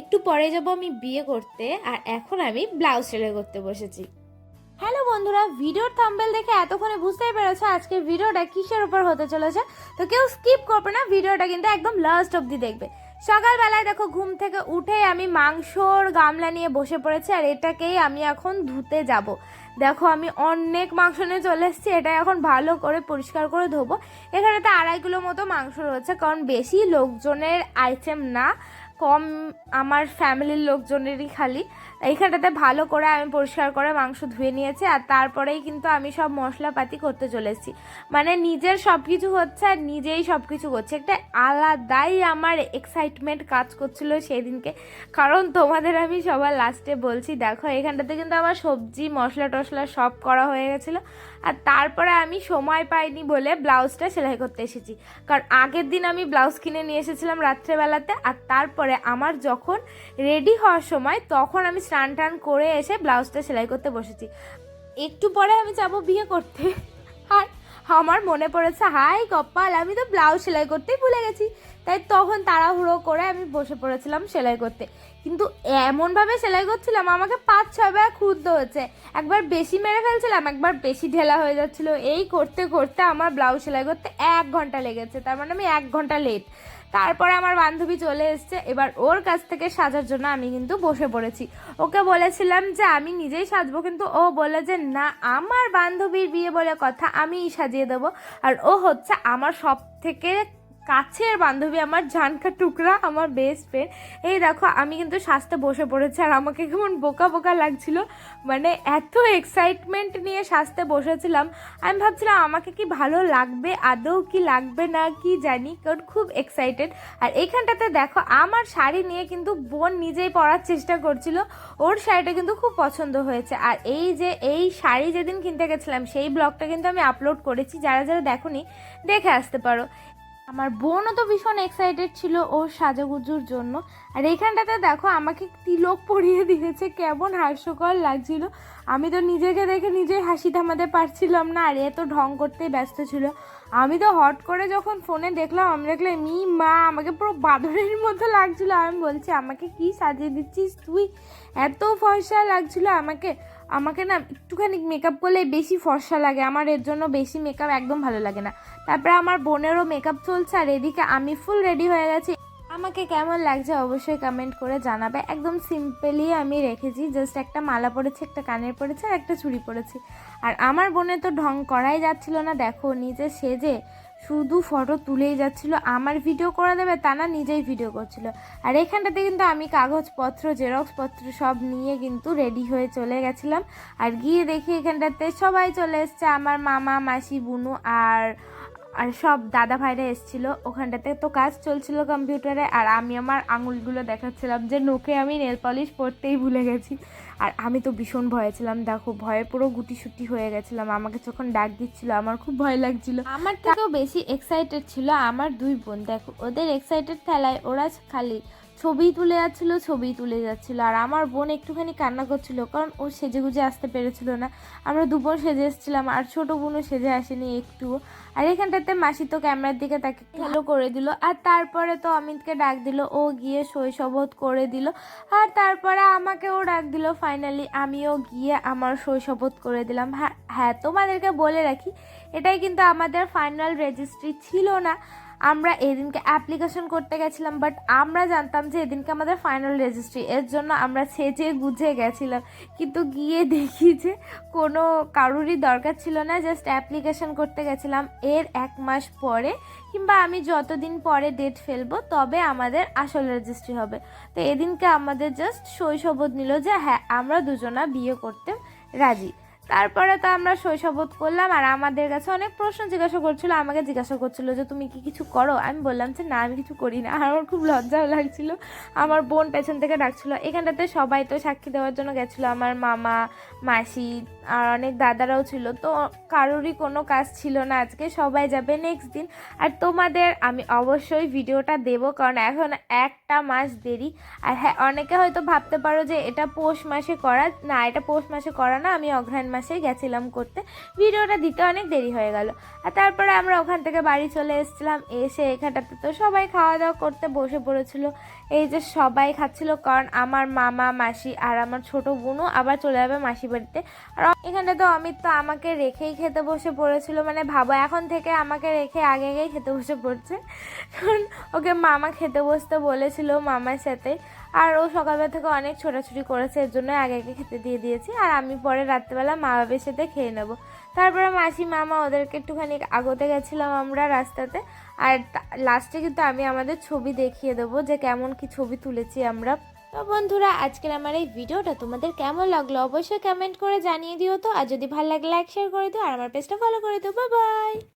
একটু পরে যাব আমি বিয়ে করতে, আর এখন আমি ব্লাউজ সেলাই করতে বসেছি। হ্যালো বন্ধুরা, ভিডিওর থাম্বেল দেখে এতক্ষণে বুঝতেই পেরেছ আজকের ভিডিওটা কিসের উপর হতে চলেছে? তো কেউ স্কিপ করবে না, ভিডিওটা কিন্তু একদম লাস্ট অবধি দেখবে। সকালবেলায় দেখো ঘুম থেকে উঠে আমি মাংসর গামলা নিয়ে বসে পড়েছি, আর এটাকেই আমি এখন ধুতে যাব। দেখো আমি অনেক মাংস নিয়ে চলে এসেছি, এটা এখন ভালো করে পরিষ্কার করে ধোবো। এখানে তো আড়াই কিলো মতো মাংস রয়েছে, কারণ বেশি লোকজনের আইটেম না। কম আমার ফ্যামিলির লোকজনেরই খালি। এইখানটাতে ভালো করে আমি পরিষ্কার করে মাংস ধুয়ে নিয়েছি আর তারপরেই কিন্তু আমি সব মশলাপাতি করতে চলেছি। মানে নিজের সব কিছু হচ্ছে আর নিজেই সব কিছু করছে। একটা আলাদাই আমার এক্সাইটমেন্ট কাজ করছিল সেই দিনকে কারণ তোমাদের আমি সবার লাস্টে বলছি, দেখো এখানটাতে কিন্তু আমার সবজি, মশলা টশলা সব করা হয়ে গেছিল। আর তারপরে আমি সময় পাইনি বলে ব্লাউজটা সেলাই করতে এসেছি। কারণ আগের দিন আমি ব্লাউজ কিনে নিয়ে এসেছিলাম রাত্রেবেলাতে আর তারপরে আমার যখন রেডি হওয়ার সময় তখন আমি স্নান টান করে এসে ব্লাউজটা সেলাই করতে বসেছি। একটু পরে আমি যাব বিয়ে করতে। আর আমার মনে পড়েছে, হাই কপাল, আমি তো ব্লাউজ সেলাই করতেই ভুলে গেছি। তাই তখন তাড়াহুড়ো করে আমি বসে পড়েছিলাম সেলাই করতে। কিন্তু এমনভাবে সেলাই করছিলাম, আমাকে পাঁচ ছয়বার ক্ষুদ্র হচ্ছে একবার বেশি মেরে ফেলছিলাম, একবার বেশি ঢেলা হয়ে যাচ্ছিল। এই করতে করতে আমার ব্লাউজ সেলাই করতে এক ঘণ্টা লেগেছে, তার মানে আমি এক ঘণ্টা লেট তারপরে আমার বান্ধবী চলে এসছে, এবার ওর কাছ থেকে সাজার জন্য আমি কিন্তু বসে পড়েছি। ওকে বলেছিলাম যে, আমি নিজেই সাজবো। কিন্তু ও বলে যে, না, আমার বান্ধবীর বিয়ে বলে কথা, আমিই সাজিয়ে দেবো। আর ও হচ্ছে আমার সব থেকে কাছের বান্ধবী, আমার জানকা টুকরা, আমার বেস্ট ফ্রেন্ড এই দেখো, আমি কিন্তু সাজতে বসে পড়েছি আর আমাকে কেমন বোকা বোকা লাগছিল। মানে এত এক্সাইটমেন্ট নিয়ে সাজতে বসেছিলাম। আমি ভাবছিলাম, আমাকে কি ভালো লাগবে? আদৌ কি লাগবে না? কি জানি? কারণ খুব এক্সাইটেড আর এইখানটাতে দেখো, আমার শাড়ি নিয়ে কিন্তু বোন নিজেই পরার চেষ্টা করছিল। ওর শাড়িটা কিন্তু খুব পছন্দ হয়েছে। আর এই যে, এই শাড়ি যেদিন কিনতে গেছিলাম, সেই ব্লগটা কিন্তু আমি আপলোড করেছি। যারা যারা দেখোনি, দেখে আসতে পারো। আমার বোনও তো ভীষণ এক্সাইটেড ছিল ওর সাজাগুজুর জন্য। আর এইখানটাতে দেখো, আমাকে তিলক পরিয়ে দিয়েছে, কেমন হাস্যকর লাগছিল। আমি তো নিজেকে দেখে নিজেই হাসি থামাতে পারছিলাম না, আর এ তো ঢং করতেই ব্যস্ত ছিল। আমি তো হট করে যখন ফোনে দেখলাম, আমি দেখলাম মি মা, আমাকে পুরো বাদরের মতো লাগছিল। আমি বলছি, আমাকে কি সাজিয়ে দিচ্ছিস তুই? এত ফর্সা লাগছিল আমাকে। আমাকে না একটুখানি মেকআপ করলে বেশি ফর্সা লাগে। আমার এর জন্য বেশি মেকআপ একদম ভালো লাগে না। তারপরে আমার বোনেরও মেকআপ চলছে আর এদিকে আমি ফুল রেডি হয়ে গেছি। আমাকে কেমন লাগছে অবশ্যই কমেন্ট করে জানাবে। একদম সিম্পলি আমি রেখেছি জাস্ট একটা মালা পরেছি, একটা কানের পরেছি আর একটা চুড়ি পরেছি। আর আমার বোনে তো ঢং করাই যাচ্ছিল না, দেখো নিজে সেজে শুধু ফটো তুলেই যাচ্ছিল, আমার ভিডিও করে দেবে তা না, নিজেই ভিডিও করছিল। আর এখানটাতে কিন্তু আমি কাগজপত্র জেরক্সপত্র সব নিয়ে কিন্তু রেডি হয়ে চলে গেছিলাম। আর গিয়ে দেখি এখানটাতে সবাই চলে এসছে, আমার মামা, মাসি, বুনু আর আর সব দাদা ভাইরা এসেছিল ওখানটাতে। তো কাজ চলছিল কম্পিউটারে আর আমি আমার আঙুলগুলো দেখাচ্ছিলাম যে নোকে আমি নেল পলিশ পরতেই ভুলে গেছি। আর আমি তো ভীষণ ভয়ে ছিলাম, দেখো ভয়ে পুরো গুটি সুটি হয়ে গেছিলাম। আমাকে যখন ডাক দিচ্ছিল, আমার খুব ভয় লাগছিল। আমার থেকেও বেশি এক্সাইটেড ছিল আমার দুই বোন। দেখো, ওদের এক্সাইটেড খেলায় ওরা খালি ছবি তুলে যাচ্ছিল ছবি তুলে যাচ্ছিল। আর আমার বোন একটুখানি কান্না করছিল, কারণ ও সেজে গুজে আসতে পেরেছিল না। আমরা দুপুর সেজে এসেছিলাম, আর ছোট বোনও সেজে আসেনি একটুও। আর এখানটাতে মাসি তো ক্যামেরার দিকে তাকে হ্যালো করে দিল, আর তারপরে তো অমিতকে ডাক দিল, ও গিয়ে শৈশবোধ করে দিল, আর তারপরে আমাকেও ডাক দিল ফাইনালি আমিও গিয়ে আমার শৈশবোধ করে দিলাম। হ্যাঁ হ্যাঁ তোমাদেরকে বলে রাখি, এটাই কিন্তু আমাদের ফাইনাল রেজিস্ট্রি ছিল না। আমরা এদিনকে অ্যাপ্লিকেশন করতে গেছিলাম বাট আমরা জানতাম যে এদিনকে আমাদের ফাইনাল রেজিস্ট্রি এর জন্য আমরা সেজে গুজে গেছিলাম। কিন্তু গিয়ে দেখি যে কোনো কারুরই দরকার ছিল না জাস্ট অ্যাপ্লিকেশন করতে গেছিলাম। এর এক মাস পরে, কিংবা আমি যতদিন পরে ডেট ফেলব, তবে আমাদের আসল রেজিস্ট্রি হবে। তো এদিনকে আমাদের জাস্ট শৈশবোধ নিল যে হ্যাঁ আমরা দুজনা বিয়ে করতে রাজি। তারপরে তো আমরা শৈশবোধ করলাম আর আমাদের কাছে অনেক প্রশ্ন জিজ্ঞাসা করছিল, আমাকে জিজ্ঞাসা করছিল যে, তুমি কি কিছু করো? আমি বললাম যে, না, আমি কিছু করি না। আর আমার খুব লজ্জাও লাগছিল। আমার বোন পেছন থেকে ডাকছিল। এখানটাতে সবাই তো সাক্ষী দেওয়ার জন্য গেছিল। আমার মামা, মাসি আর অনেক দাদারাও ছিল। তো কারোরই কোনো কাজ ছিল না। আজকে সবাই যাবে নেক্সট দিন। আর তোমাদের আমি অবশ্যই ভিডিওটা দেবো, কারণ এখন একটা মাস দেরি। আর হ্যাঁ অনেকে হয়তো ভাবতে পারো যে, এটা পৌষ মাসে করা না, এটা পৌষ মাসে করা না, আমি অঘ্রাণ মাসেই গেছিলাম করতে। ভিডিওটা দিতে অনেক দেরি হয়ে গেল। আর তারপরে আমরা ওখান থেকে বাড়ি চলে এসেছিলাম। এসে এখানটাতে তো সবাই খাওয়া দাওয়া করতে বসে পড়েছিল। এই যে সবাই খাচ্ছিল কারণ আমার মামা, মাসি আর আমার ছোট বোনও আবার চলে যাবে মাসি বাড়িতে। আর এখানটা তো অমিত তো আমাকে রেখেই খেতে বসে পড়েছিল। মানে ভাবো, এখন থেকে আমাকে রেখে আগে আগেই খেতে বসে পড়ছে। কারণ ওকে মামা খেতে বসতে বলেছিল মামার সাথে। আর ও সকালবেলা থেকে অনেক ছোটাছুটি করেছে, এর জন্য আগে আগে খেতে দিয়ে দিয়েছি। আর আমি পরে রাত্রেবেলা মা বাবার সাথে খেয়ে নেব। তারপরে মাসি, মামা ওদেরকে একটুখানি আগোতে গেছিলাম আমরা রাস্তাতে। আর লাস্টে কিন্তু আমি আমাদের ছবি দেখিয়ে দেবো যে কেমন কি ছবি তুলেছি আমরা। তো বন্ধুরা, আজকের আমার এই ভিডিওটা তোমাদের কেমন লাগল অবশ্যই কমেন্ট করে জানিয়ে দিও তো। আর যদি ভালো লাগে লাইক শেয়ার করে দিও। আর আমার পেজটা ফলো করে দিও। বাই